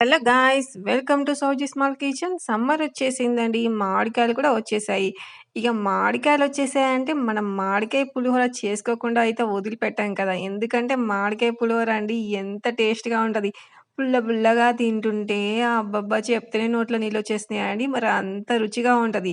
Hello guys welcome to Souji small kitchen. Summer వచ్చేసిందండి మామిడికాయలు కూడా వచ్చేసాయి. ఇక మామిడికాయలు వచ్చేసాయంటే మనం మామిడికాయ పులిహోర చేసుకోకుండా అయితే వదిలిపెట్టాం కదా. ఎందుకంటే మామిడికాయ పులిహోర అండి ఎంత టేస్ట్గా ఉంటుంది. పుల్ల పుల్లగా తింటుంటే అబ్బబ్బా చెప్తేనే నోట్లో నీళ్ళు వచ్చేస్తున్నాయండి. మరి అంత రుచిగా ఉంటుంది.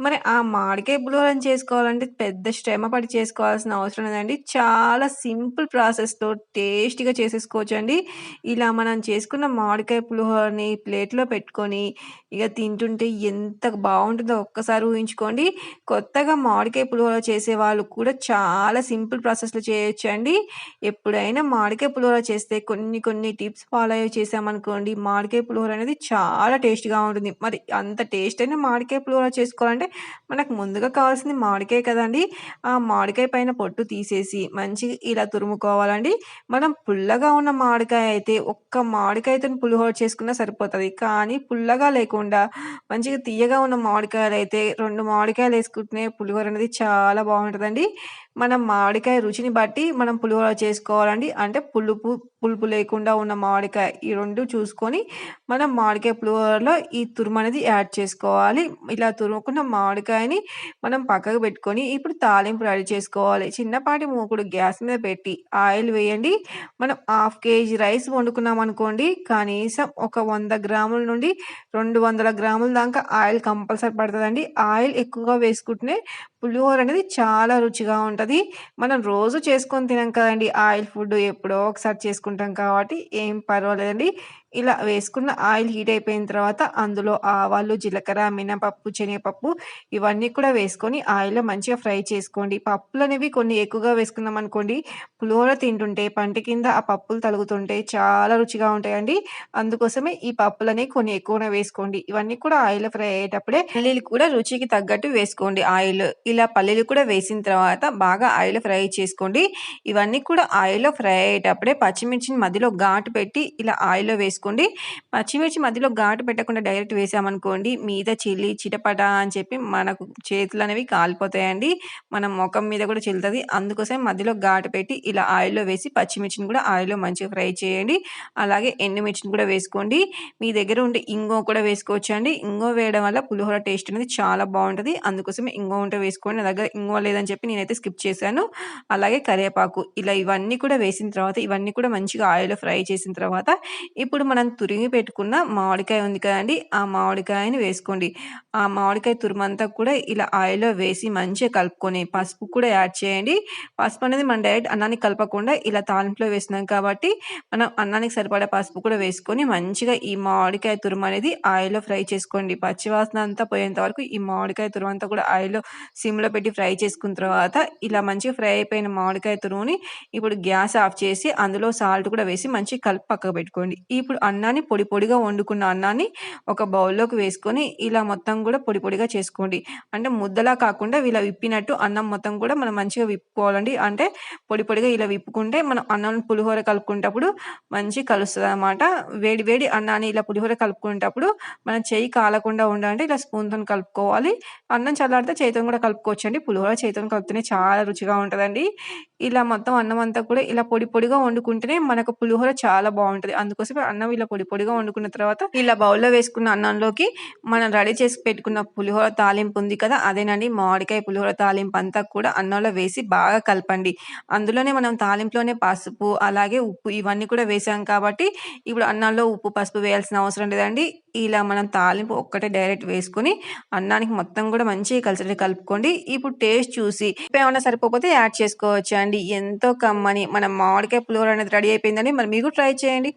మరి ఆ మామిడికాయ పులిహోరని చేసుకోవాలంటే పెద్ద శ్రమ పడి చేసుకోవాల్సిన అవసరం లేదండి. చాలా సింపుల్ ప్రాసెస్తో టేస్టీగా చేసేసుకోవచ్చు అండి ఇలా మనం చేసుకున్న మామిడికాయ పులిహోరని ప్లేట్లో పెట్టుకొని ఇక తింటుంటే ఎంత బాగుంటుందో ఒక్కసారి ఊహించుకోండి. కొత్తగా మామిడికాయ పులిహోర చేసే వాళ్ళు కూడా చాలా సింపుల్ ప్రాసెస్లో చేయొచ్చండి. ఎప్పుడైనా మామిడికాయ పులిహోర చేస్తే కొన్ని కొన్ని టిప్స్ ఫాలో అయ్యి చేసామనుకోండి మామిడికాయ పులిహోర అనేది చాలా టేస్ట్గా ఉంటుంది. మరి అంత టేస్ట్ అయిన మామిడికాయ పులిహోర చేసుకోవాలంటే మనకు ముందుగా కావాల్సింది మామిడికాయ కదండి. ఆ మామిడికాయ పైన పొట్టు తీసేసి మంచిగా ఇలా తురుముకోవాలండి. మనం పుల్లగా ఉన్న మామిడికాయ అయితే ఒక్క మామిడికాయతో పులిహోర చేసుకున్నా సరిపోతుంది. కానీ పుల్లగా లేకుండా మంచిగా తీయగా ఉన్న మామిడికాయలు అయితే రెండు మామిడికాయలు వేసుకుంటే పులిహోర అనేది చాలా బాగుంటుందండి. మనం మామిడికాయ రుచిని బట్టి మనం పులిహోర చేసుకోవాలండి. అంటే పులుపు పులుపు లేకుండా ఉన్న మామిడికాయ ఈ రెండు చూసుకొని మనం మామిడికాయ పులిహోరలో ఈ తురుము అనేది యాడ్ చేసుకోవాలి. ఇలా తురుముకున్న మామిడికాయని మనం పక్కకు పెట్టుకొని ఇప్పుడు తాలింపు రెడీ చేసుకోవాలి. చిన్నపాటి మూకుడు గ్యాస్ మీద పెట్టి ఆయిల్ వేయండి. మనం హాఫ్ కేజీ రైస్ వండుకున్నాం అనుకోండి కనీసం ఒక వంద గ్రాముల నుండి రెండు వందల గ్రాముల దాకా ఆయిల్ కంపల్సరీ పడుతుందండి. ఆయిల్ ఎక్కువగా వేసుకుంటే పులిహోర అనేది చాలా రుచిగా ఉంటుంది. మనం రోజు చేసుకొని తినాం కదండి. ఆయిల్ ఫుడ్ ఎప్పుడో ఒకసారి చేసుకుంటాం కాబట్టి ఏం పర్వాలేదండి. ఇలా వేసుకున్న ఆయిల్ హీట్ అయిపోయిన తర్వాత అందులో ఆవాలు జీలకర్ర మినపప్పు శనగపప్పు ఇవన్నీ కూడా వేసుకొని ఆయిల్లో మంచిగా ఫ్రై చేసుకోండి. పప్పులు అనేవి కొన్ని ఎక్కువగా వేసుకున్నాం అనుకోండి. పులిహోర తింటుంటే పంట కింద ఆ పప్పులు తలుగుతుంటే చాలా రుచిగా ఉంటాయండి. అందుకోసమే ఈ పప్పులు కొన్ని ఎక్కువనే వేసుకోండి. ఇవన్నీ కూడా ఆయిల్ ఫ్రై అయ్యేటప్పుడే పల్లీలు కూడా రుచికి తగ్గట్టు వేసుకోండి. ఆయిల్ ఇలా పల్లీలు కూడా వేసిన తర్వాత బాగా ఆయిల్ ఫ్రై చేసుకోండి. ఇవన్నీ కూడా ఆయిల్లో ఫ్రై అయ్యేటప్పుడే పచ్చిమిర్చిని మధ్యలో ఘాటు పెట్టి ఇలా ఆయిల్లో వేసుకోండి. పచ్చిమిర్చి మధ్యలో ఘాటు పెట్టకుండా డైరెక్ట్ వేసామనుకోండి మీద చిల్లి చిటపట అని చెప్పి మనకు చేతులు అనేవి కాలిపోతాయండి. మన ముఖం మీద కూడా చిల్లుతుంది. అందుకోసం మధ్యలో ఘాటు పెట్టి ఇలా ఆయిల్లో వేసి పచ్చిమిర్చిని కూడా ఆయిల్లో మంచిగా ఫ్రై చేయండి. అలాగే ఎండుమిర్చిని కూడా వేసుకోండి. మీ దగ్గర ఉండే ఇంగో కూడా వేసుకోవచ్చు అండి ఇంగో వేయడం వల్ల పులిహోర టేస్ట్ అనేది చాలా బాగుంటుంది. అందుకోసమే ఇంగో ఉంటే వేసుకోండి నా దగ్గర ఇంగో లేదని చెప్పి నేనైతే స్కిప్ చేశాను. అలాగే కరివేపాకు ఇలా ఇవన్నీ కూడా వేసిన తర్వాత ఇవన్నీ కూడా మంచిగా ఆయిల్ ఫ్రై చేసిన తర్వాత ఇప్పుడు మనం తురిగి పెట్టుకున్న మామిడికాయ ఉంది కదండి ఆ మామిడికాయని వేసుకోండి. ఆ మామిడికాయ తురుమంతా కూడా ఇలా ఆయిల్లో వేసి మంచిగా కలుపుకొని పసుపు కూడా యాడ్ చేయండి. పసుపు అనేది మనం డైరెక్ట్ అన్నానికి కలపకుండా ఇలా తాలింపులో వేసినాం కాబట్టి మనం అన్నానికి సరిపడా పసుపు కూడా వేసుకొని మంచిగా ఈ మామిడికాయ తురుము అనేది ఆయిల్లో ఫ్రై చేసుకోండి. పచ్చివాసన అంతా పోయేంత వరకు ఈ మామిడికాయ తురుము అంతా కూడా ఆయిల్లో సిమ్లో పెట్టి ఫ్రై చేసుకున్న తర్వాత ఇలా మంచిగా ఫ్రై అయిపోయిన మామిడికాయ తురుముని ఇప్పుడు గ్యాస్ ఆఫ్ చేసి అందులో సాల్ట్ కూడా వేసి మంచిగా కలిపి పక్కకు పెట్టుకోండి. ఇప్పుడు అన్నాన్ని పొడి పొడిగా వండుకున్న అన్నాన్ని ఒక బౌల్లోకి వేసుకొని ఇలా మొత్తం కూడా పొడి పొడిగా చేసుకోండి. అంటే ముద్దలా కాకుండా ఇలా విప్పినట్టు అన్నం మొత్తం కూడా మనం మంచిగా విప్పుకోవాలండి. అంటే పొడి పొడిగా ఇలా విప్పుకుంటే మనం అన్నం పులిహోర కలుపుకునేటప్పుడు మంచి కలుస్తుంది అనమాట వేడి వేడి అన్నాన్ని ఇలా పులిహోర కలుపుకునేటప్పుడు మనం చేయి కాలకుండా ఉండాలంటే ఇలా స్పూన్తో కలుపుకోవాలి. అన్నం చల్లారితే చేతితో కూడా కలుపుకోవచ్చు అండి పులిహోర చేతితో కలుపుతూనే చాలా రుచిగా ఉంటుందండి. ఇలా మొత్తం అన్నం అంతా కూడా ఇలా పొడి పొడిగా వండుకుంటేనే మనకు పులిహోర చాలా బాగుంటుంది. అందుకోసమే అన్నం ఇలా పొడి పొడిగా వండుకున్న తర్వాత ఇలా బౌల్లో వేసుకున్న అన్నంలోకి మనం రెడీ చేసి పెట్టుకున్న పులిహోర తాలింపు ఉంది కదా అదేనండి. మామిడికాయ పులిహోర తాలింపు అంతా కూడా అన్నంలో వేసి బాగా కలపండి. అందులోనే మనం తాలింపులోనే పసుపు అలాగే ఉప్పు ఇవన్నీ కూడా వేసాం కాబట్టి ఇప్పుడు అన్నంలో ఉప్పు పసుపు వేయాల్సిన అవసరం లేదండి. ఇలా మనం తాలింపు ఒక్కటే డైరెక్ట్ వేసుకొని అన్నానికి మొత్తం కూడా మంచి కలిసి కలుపుకోండి. ఇప్పుడు టేస్ట్ చూసి ఏమైనా సరిపోతే యాడ్ చేసుకోవచ్చు అండి ఎంతో కమ్మని మన మామిడికాయ పులిహోర అనేది రెడీ అయిపోయిందని మరి మీకు ట్రై చేయండి.